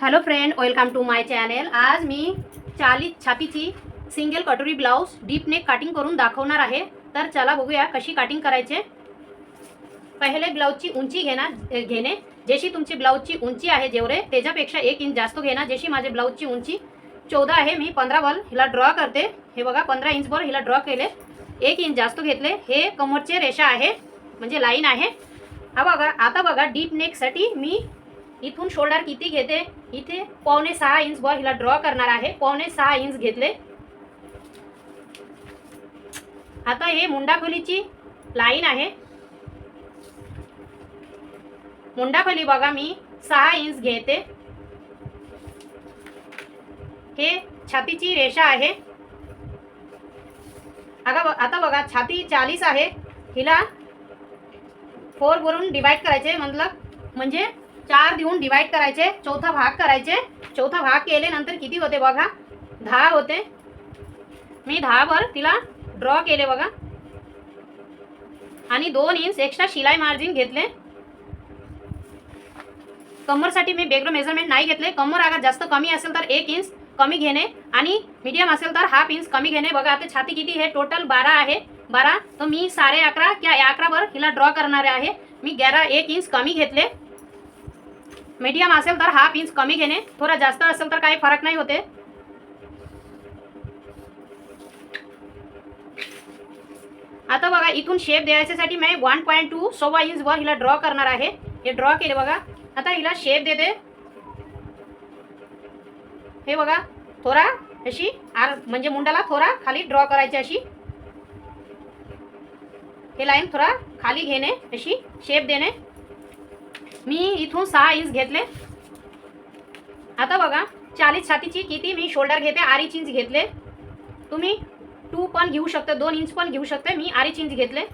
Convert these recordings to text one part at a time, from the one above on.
Hello friend welcome to my channel आज मी चाळीस छातीची सिंगल कटोरी ब्लाऊज डीप नेक काटिंग करून दाखवणार आहे. तर चला बघूया कशी काटिंग करायचे. पहिले ब्लाऊजची उंची घेणार घेणे. जशी तुमची ब्लाऊजची उंची आहे जेवढे त्याच्यापेक्षा एक इंच जास्त घेणार जशी माझ्या ब्लाऊजची उंची चौदा आहे मी पंधरा बॉल हिला ड्रॉ करते. हे बघा पंधरा इंच बॉल हिला ड्रॉ केले. एक इंच जास्त घेतले. हे कमरचे रेषा आहे म्हणजे लाईन आहे. हा बघा आता बघा डीप नेकसाठी मी इथून शोल्डर किती घेते? इथे पावणे सहा इंच बॉल हिला ड्रॉ करणार आहे. पावणे सहा इंच घेतले. आता हे मुंडाखोलीची लाईन आहे. मुंडाखोली बघा मी सहा इंच घेते. हे छातीची रेषा आहे. आता आता बघा छाती चाळीस आहे. हिला फोर वरून डिवाइड करायचे मतलब म्हणजे चार देऊन डिवाइड करायचे चौथा भाग करायचे. चौथा भाग केले नंतर किती होते बघा? दहा होते. मी दहावर तिला ड्रॉ केले बघा. आणि दोन इंच एक्स्ट्रा शिलाई मार्जिन घेतले. कमरसाठी मी बेगरो मेजरमेंट नाही घेतले. कमर अगर जास्त कमी असेल तर एक इंच कमी घेणे. आणि मीडियम असेल तर हाफ इंच कमी घेणे. बघा आता छाती किती हे टोटल बारा आहे. बारा तर मी साडे अकरा किंवा अकरावर हिला ड्रॉ करणार आहे. मी ग्यारा एक इंच कमी घेतले. मीडियम असेल तर हाफ इंच कमी घेणे. थोडा जास्त असेल तर काही फरक नाही होते. आता बघा इथून शेप द्यायच्यासाठी मी वन पॉईंट टू सव्वा इंचवर हिला ड्रॉ करणार आहे. हे ड्रॉ केले बघा. आता हिला शेप देते. हे बघा थोडा अशी आर म्हणजे मुंडाला थोडा खाली ड्रॉ करायची अशी. हे लाईन थोडा खाली घेणे अशी शेप देणे. मी इथून सहा इंच घेतले. आता बघा चाळीस छातीची किती मी शोल्डर घेते आरीच इंच घेतले. तुम्ही टू पण घेऊ शकता दोन इंच पण घेऊ शकते मी आरीच इंच घेतले.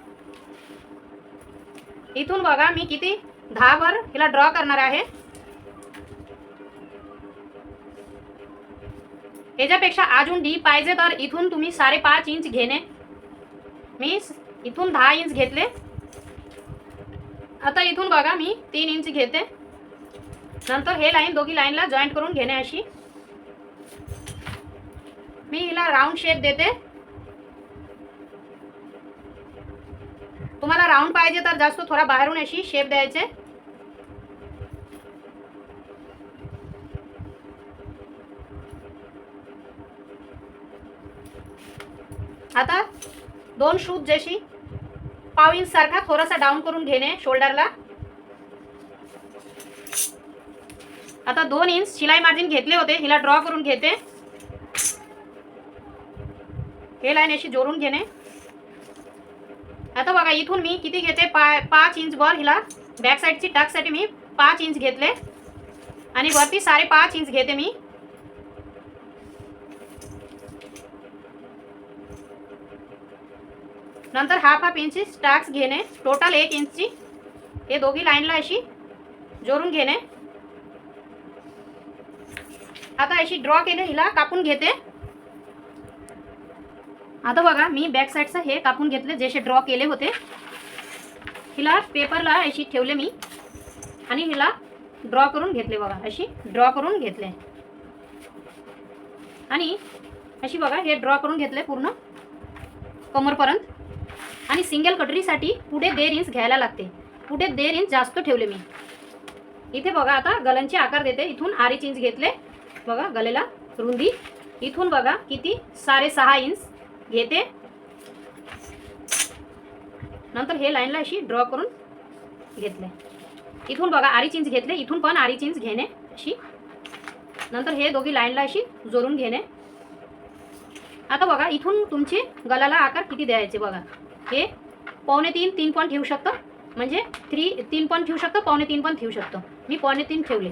इथून बघा मी किती? दहावर हिला ड्रॉ करणार आहे. याच्यापेक्षा अजून डी पाहिजे तर इथून तुम्ही साडेपाच इंच घेणे. मी इथून दहा इंच घेतले. आता इथून बघा मी तीन इंच घेते. नंतर हे लाईन दोघी लाईनला जॉईंट करून घेणे अशी मी हिला राऊंड शेप देते. तुम्हाला राऊंड पाहिजे तर जास्त थोडा बाहेरून अशी शेप द्यायचे. आता दोन शूज जशी पाव इंच सारखा थोडासा डाऊन करून घेणे शोल्डरला आता दोन इंच शिलाई मार्जिन घेतले होते. हिला ड्रॉ करून घेते. हे लाईन अशी जोडून घेणे. आता बघा इथून मी किती घेते? पा पाच इंच वर हिला बॅक साईडची टाकसाठी मी पाच इंच घेतले. आणि वरती साडेपाच इंच घेते मी. नंतर हाफ हाफ इंची स्टॅक्स घेणे टोटल एक इंचची हे दोघी लाईनला अशी जोरून घेणे. आता अशी ड्रॉ केले हिला कापून घेते. आता बघा मी बॅक साईडचं हे कापून घेतले जसे ड्रॉ केले होते. हिला पेपरला अशी ठेवले मी. आणि हिला ड्रॉ करून घेतले बघा अशी ड्रॉ करून घेतले. आणि अशी बघा हे ड्रॉ करून घेतले पूर्ण. कमरपर्यंत. आणि सिंगल कटोरीसाठी पुढे देर इंच घ्यायला लागते. पुढे देर इंच जास्त ठेवले मी. इथे बघा आता गलनचे आकार देते. इथून आरेच इंच घेतले. बघा गलेला रुंदी. इथून बघा किती? साडेसहा इंच घेते. नंतर हे लाईनला अशी ड्रॉ करून घेतले. इथून बघा अडीच इंच घेतले. इथून पण अडीच इंच घेणे अशी. नंतर हे दोघी लाईनला अशी जोडून घेणे. आता बघा इथून तुमचे गलाला आकार किती द्यायचे बघा. हे पावणे तीन तीन पॉईंट ठेवू शकतो. म्हणजे थ्री तीन पॉईंट ठेवू शकतो पावणे तीन पण ठेवू शकतो. मी पावणे तीन ठेवले.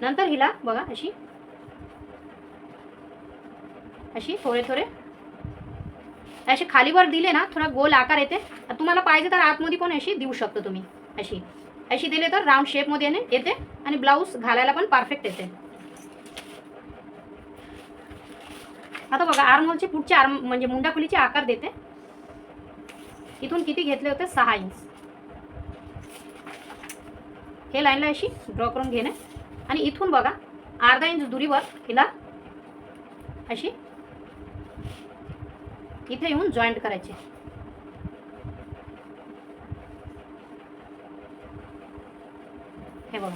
नंतर हिला बघा अशी अशी थोडे थोडे असे खालीवर दिले ना थोडा गोल आकार येते. तुम्हाला पाहिजे तर आतमध्ये पण अशी देऊ शकतो तुम्ही. अशी अशी दिले तर राऊंड शेपमध्ये येणे येते आणि ब्लाऊज घालायला पण परफेक्ट येते. आता बघा आर्मोलचे पुढचे आर्म म्हणजे मुंडाखोलीचे आकार देते. इथून किती घेतले होते? सहा इंच. हे लाईनला अशी ड्रॉ करून घेणे. आणि इथून बघा अर्धा इंच दुरीवर हिला अशी इथे येऊन जॉईंट करायचे. हे बघा.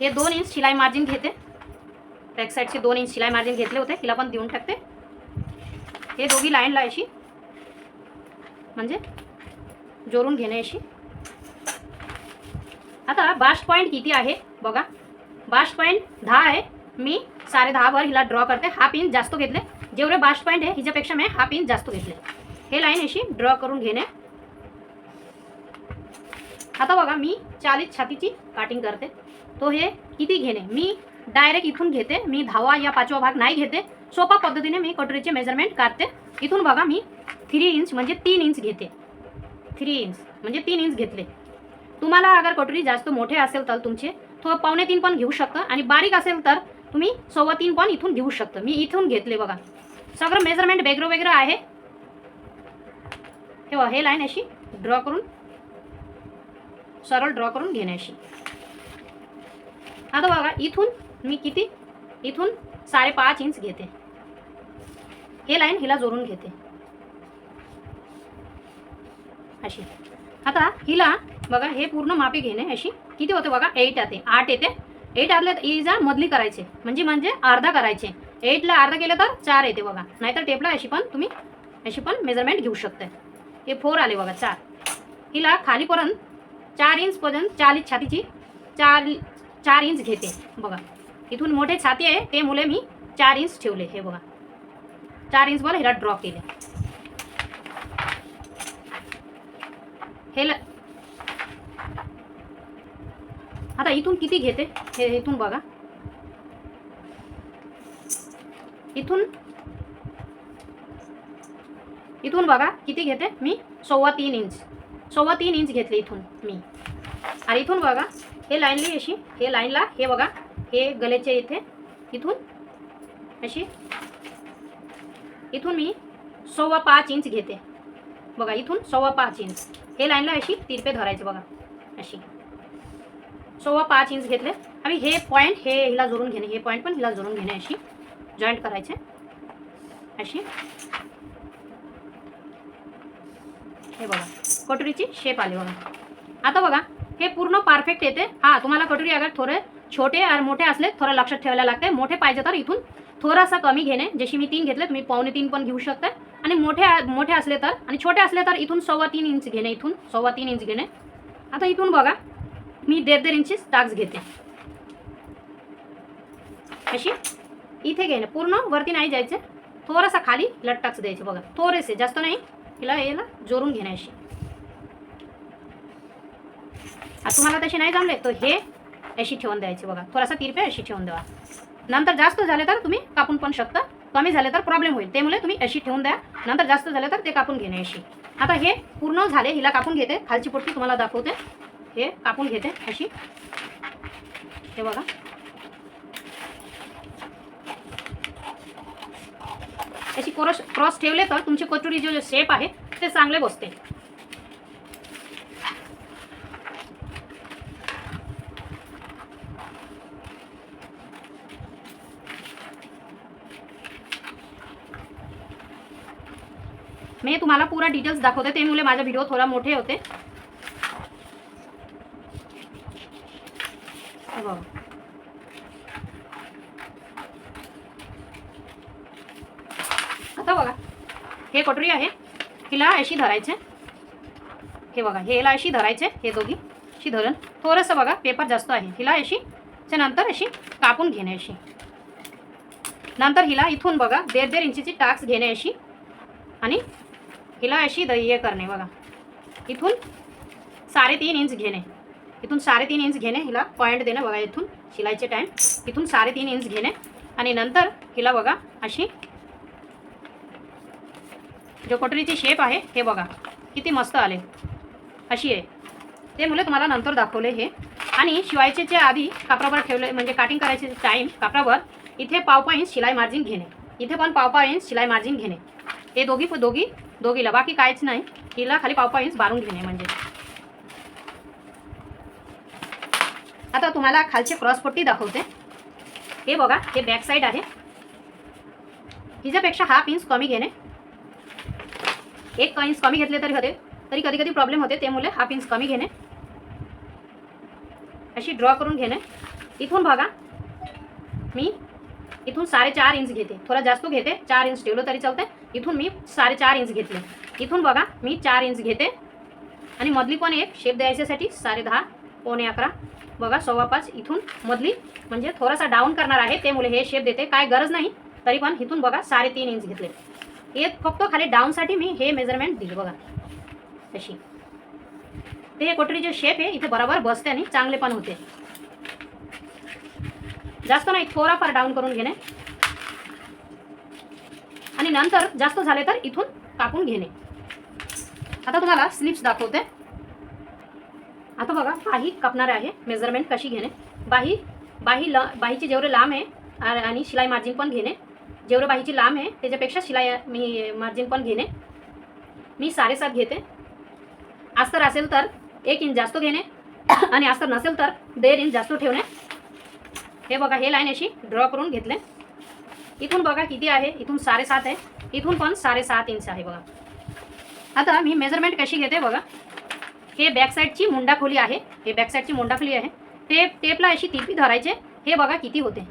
हे दोन इंच शिलाई मार्जिन घेते. बॅक साईडचे दोन इंच शिलाई मार्जिन घेतले होते. तिला पण देऊन टाकते. हे दोघी लाईनला अशी. म्हणजे जोडून घेणे अशी. आता बास्ट पॉईंट किती आहे? बघा. बास्ट पॉईंट दहा आहे. मी साडे दहावर हिला ड्रॉ करते. हाफ इंच जास्त घेतले. जेवढे बास्ट पॉईंट आहे हिच्यापेक्षा मी हाफ इंच जास्त घेतले. हे लाईन अशी ड्रॉ करून घेणे. आता बघा मी चाळीस छातीची काटिंग करते. तो हे किती घेणे? मी डायरेक्ट इथून घेते. मी धावा या पाचवा भाग नाही घेते. सोपा पद्धतीने मी कटोरीचे मेजरमेंट काढते. इथून बघा मी थ्री इंच म्हणजे तीन इंच घेते. थ्री इंच म्हणजे तीन इंच घेतले. तुम्हाला अगर कटोरी जास्त मोठे असेल तर तुमचे थोडं पावणे तीन पण घेऊ शकता आणि बारीक असेल तर तुम्ही सव्वा तीन पण इथून घेऊ शकता. मी इथून घेतले बघा. सगळं मेजरमेंट वेगळं वेगळं आहे. हे हे लाईन अशी ड्रॉ करून सरळ ड्रॉ करून घेण्याशी आता बघा इथून मी किती? इथून साडेपाच इंच घेते. हे लाईन हिला जोडून घेते. अशी. आता हिला बघा हे पूर्ण मापी घेणे अशी. किती होते बघा? एट येते आठ येते. एट आले इजा मधली करायचे. म्हणजे म्हणजे अर्धा करायचे. एटला अर्धा केलं तर चार येते बघा. नाहीतर टेपला अशी पण तुम्ही अशी पण मेजरमेंट घेऊ शकते. हे फोर आले बघा चार. हिला खालीपर्यंत चार इंचपर्यंत चालीस छातीची चार चार इंच घेते. बघा. इथून मोठे छाती आहे ते मुले मी चार इंच ठेवले हे बघा. चार इंच इंचवर हिला ड्रॉ केले. हे ल आता इथून किती घेते? हे इथून बघा. इथून इथून बघा किती घेते? मी सव्वा तीन इंच. सव्वा तीन इंच घेतले इथून मी. आणि इथून बघा हे लाईनली अशी हे लाईनला हे बघा हे गलेचे इथे इथून अशी इथून मी सव्वा पाच इंच घेते. बघा इथून सव्वा पाच इंच. हे लाईनला अशी तिरपे धरायचे बघा अशी. सव्वा पाच इंच घेतले. आणि हे पॉईंट हे हिला जोडून घेणे हे पॉईंट पण हिला जोडून घेणे अशी. जॉईंट करायचे. अशी. हे बघा कटोरीची शेप आली बघा. आता बघा हे पूर्ण परफेक्ट येते. हा तुम्हाला कटोरी अगर थोडे छोटे आणि मोठे असले थोडं लक्षात ठेवायला लागते. मोठे पाहिजे तर इथून थोडासा कमी घेणे जशी मी तीन घेतले तुम्ही पावणे तीन पण घेऊ शकता. आणि मोठे मोठे असले तर आणि छोटे असले तर इथून सव्वा तीन इंच घेणे इथून सव्वा तीन इंच घेणे. आता इथून बघा मी दीड दीड इंची टाक्स घेते. अशी इथे घेणे पूर्ण वरती नाही जायचे. थोडासा खाली लट्टाक्स द्यायचे बघा. थोडेसे जास्त नाही. हिला याला जोरून घेणे अशी. तुम्हाला तसे नाही जमले तर हे अशी ठेवून द्यायचे बघा. थोडासा तिरपे अशी ठेवून द्यावा. नंतर जास्त झाले तर तुम्ही कापून पण शकता. कमी झाले तर प्रॉब्लेम होईल. त्यामुळे तुम्ही अशी ठेवून द्या. नंतर जास्त झाले तर ते कापून घेणे अशी आता हे पूर्ण झाले. हिला कापून घेते. खालची पोटली तुम्हाला दाखवते. हे कापून घेते अशी. हे बघा. अशी क्रॉस क्रॉस ठेवले तर तुमची कचोरी जो शेप आहे ते चांगले बसते मी तुम्हाला पुरा डिटेल्स दाखवते. त्यामुळे माझा व्हिडिओ थोडा मोठे होते. आता बघा. हे कटोरी आहे? हिला अशी धरायचे. हे बघा हे अशी धरायचे हे दोघी. अशी धरण थोडंसं बघा पेपर जास्त आहे. हिला अशी नंतर अशी कापून घेणे अशी. नंतर हिला इथून बघा देड देड इंचीची टाक्स घेणे अशी. आणि हिला अशी द हे करणे बघा. इथून साडेतीन इंच घेणे. इथून साडेतीन इंच घेणे हिला पॉईंट देणे बघा इथून. शिलाईचे टाईम इथून साडेतीन इंच घेणे. आणि नंतर हिला बघा अशी जो कटोरीची शेप आहे हे बघा. किती मस्त आले. अशी आहे. ते मुलं तुम्हाला नंतर दाखवले हे. आणि शिवायचे आधी कापरावर ठेवले म्हणजे काटिंग करायचे टाईम कापरावर इथे पाव इंच शिलाई मार्जिन घेणे. इथे पण पाव इंच शिलाई मार्जिन घेणे. हे दोघी दोघी दोघीला. बाकी काहीच नाही. हिला खाली पावपा इंच बारून घेणे म्हणजे. आता तुम्हाला खालचे क्रॉसपट्टी दाखवते. हे बघा हे बॅक साईड आहे. हिच्यापेक्षा हाफ इंच कमी घेणे. एक इंच कमी घेतले तरी होते. तरी कधी कधी प्रॉब्लेम होते. त्यामुळे हाफ इंच कमी घेणे. अशी ड्रॉ करून घेणे. इथून बघा. मी इथून साडेचार इंच घेते. थोडा जास्त घेते. चार इंच ठेवलं तरी चालते इथून मी साडेचार इंच घेतले. इथून बघा मी चार इंच घेते. आणि मधली पण एक? शेप द्यायच्यासाठी साडे दहा पोणे अकरा. बघा सव्वा पाच इथून मधली म्हणजे थोडासा डाऊन करणार आहे. ते मुले हे शेप देते. काय गरज नाही तरी पण इथून बघा साडेतीन इंच घेतले. एक फक्त खाली डाऊनसाठी मी हे मेजरमेंट दिले बघा. तशी. ते हे कोटरीचे शेप आहे इथे बरोबर बसते आणि चांगले पण होते. जास्त नाही थोडाफार डाऊन करून घेणे. आणि नंतर जास्त झाले तर इथून कापून घेणे. आता तुम्हाला स्लिप्स दाखवते. आता बघा बाही कापणार आहे मेजरमेंट कशी घेणे. बाही बाही ल बाहीचे जेवढे लांब आहे आणि शिलाई मार्जिन पण घेणे. जेवढं बाहीची लांब आहे त्याच्यापेक्षा शिलाई मी मार्जिन पण घेणे. मी साडेसात घेते. अस्तर असेल तर एक इंच जास्त घेणे. आणि अस्तर नसेल तर देड इंच जास्त ठेवणे. हे बघा हे लाईन अशी ड्रॉ करून घेतले. इथून बघा किती आहे. इथून साडेसात आहे. इथून पण साडेसात इंच आहे बघा. आता मी मेजरमेंट कशी घेते बघा. हे बॅक साईडची मुंडा खोली आहे. हे बॅक साईडची मुंडा खोली आहे. टेप टेपला अशी तिरपी धरायचे. हे बघा किती होते.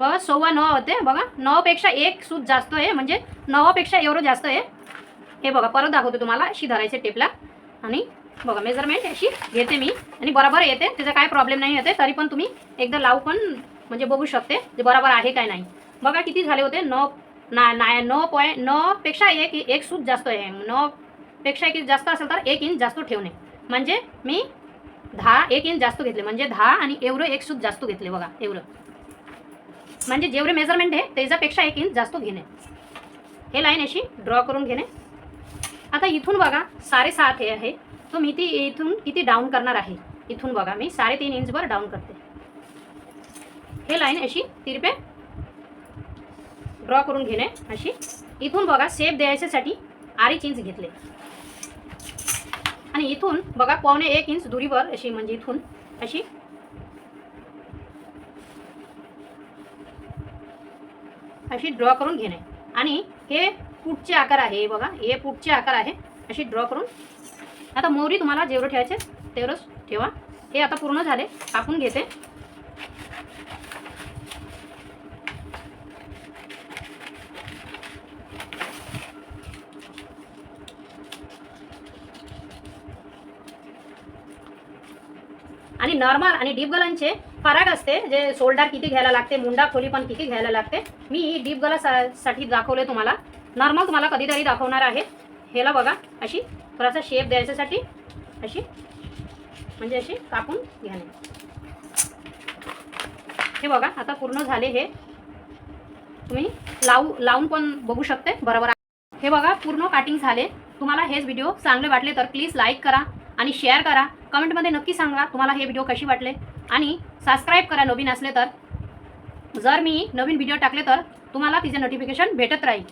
बघा सव्वा नऊ होते. बघा नऊपेक्षा एक सूत जास्त आहे. म्हणजे नवापेक्षा एवढं जास्त आहे. हे बघा परत दाखवते तुम्हाला. अशी धरायचे टेपला आणि बघा मेजरमेंट अशी घेते मी. आणि बरोबर येते. त्याचा काय प्रॉब्लेम नाही येते. तरी पण तुम्ही एकदा लावू पण म्हणजे बघू शकते. ते बरोबर आहे काय नाही. बघा किती झाले होते. नऊ ना नाही नऊ पॉईंट नऊपेक्षा एक एक सूत जास्त आहे. नऊपेक्षा एक जास्त असेल तर एक इंच जास्त ठेवणे. म्हणजे मी दहा एक इंच जास्त घेतले. म्हणजे दहा आणि एवढं एक सूत जास्त घेतले बघा एवढं. म्हणजे जेवढे मेजरमेंट आहे त्याच्यापेक्षा एक इंच जास्त घेणे. हे लाईन अशी ड्रॉ करून घेणे. आता इथून बघा साडेसात हे आहे. तो मी ती इथून किती डाऊन करणार आहे? इथून बघा मी साडेतीन इंचवर डाऊन करते. हे लाईन अशी तिरपे ड्रॉ करून घेणे अशी. इथून बघा सेप द्यायच्यासाठी अडीच इंच घेतले. आणि इथून बघा पावणे एक इंच दुरीवर अशी म्हणजे इथून अशी. अशी ड्रॉ करून घेणे. आणि हे पुटचे आकार आहे हे बघा हे पुटचे आकार आहे अशी ड्रॉ करून. आता मोरी तुम्हाला जेवढं ठेवायचे तेवढंच ठेवा. हे आता पूर्ण झाले कापून घेते. आणि नॉर्मल आणि डीप गलांचे फरक असते जे शोल्डर किती घ्यायला लागते मुंडा खोली पण किती घ्यायला लागते. मी डीप गला सा साठी दाखवले तुम्हाला. नॉर्मल तुम्हाला कधीतरी दाखवणार आहे. ह्याला बघा अशी थोडासा शेप द्यायच्यासाठी अशी म्हणजे अशी कापून घ्याने हे बघा आता पूर्ण झाले हे. तुम्ही लावू लावून पण बघू शकते बरोबर हे बघा पूर्ण काटिंग झाले. तुम्हाला हेच व्हिडिओ चांगले वाटले तर प्लीज लाईक करा आणि शेअर करा. कमेंटमध्ये नक्की सांगा तुम्हाला हे व्हिडिओ कशी वाटले. आणि सबस्क्राईब करा नवीन असले तर. जर मी नवीन व्हिडिओ टाकले तर तुम्हाला तिचे नोटिफिकेशन भेटत राहील.